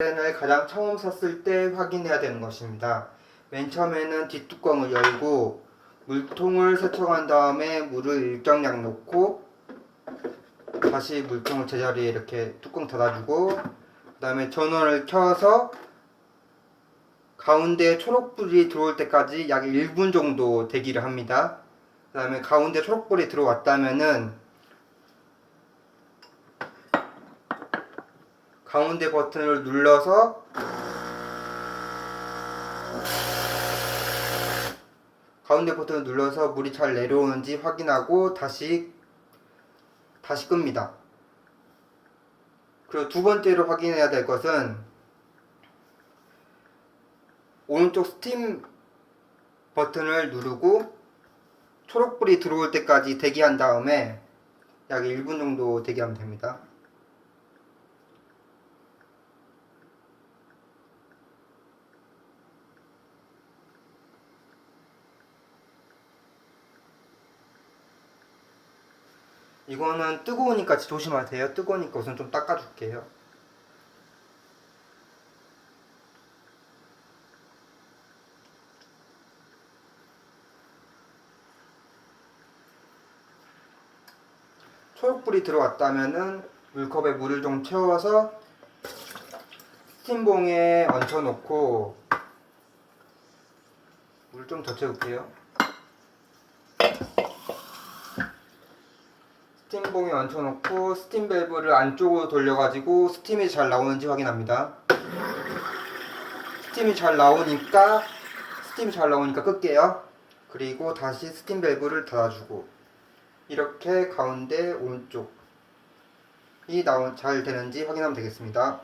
을 가장 처음 샀을 때 확인해야 되는 것입니다. 맨 처음에는 뒷뚜껑을 열고 물통을 세척한 다음에 물을 일정량 넣고 다시 물통을 제자리에 이렇게 뚜껑 닫아주고 그 다음에 전원을 켜서 가운데 초록불이 들어올 때까지 약 1분 정도 대기를 합니다. 그 다음에 가운데 초록불이 들어왔다면은 가운데 버튼을 눌러서 가운데 버튼을 눌러서 물이 잘 내려오는지 확인하고 다시 다시 끕니다. 그리고 두 번째로 확인해야 될 것은 오른쪽 스팀 버튼을 누르고 초록불이 들어올 때까지 대기한 다음에 약 1분 정도 대기하면 됩니다. 이거는 뜨거우니까 조심하세요. 뜨거우니까 우선 좀 닦아줄게요. 초록불이 들어왔다면은 물컵에 물을 좀 채워서 스팀봉에 얹혀놓고 물 좀 더 채울게요. 스팀봉에 얹혀놓고 스팀 밸브를 안쪽으로 돌려가지고 스팀이 잘 나오는지 확인합니다. 스팀이 잘 나오니까 스팀이 잘 나오니까 끌게요. 그리고 다시 스팀 밸브를 닫아주고 이렇게 가운데 오른쪽이 나온 잘 되는지 확인하면 되겠습니다.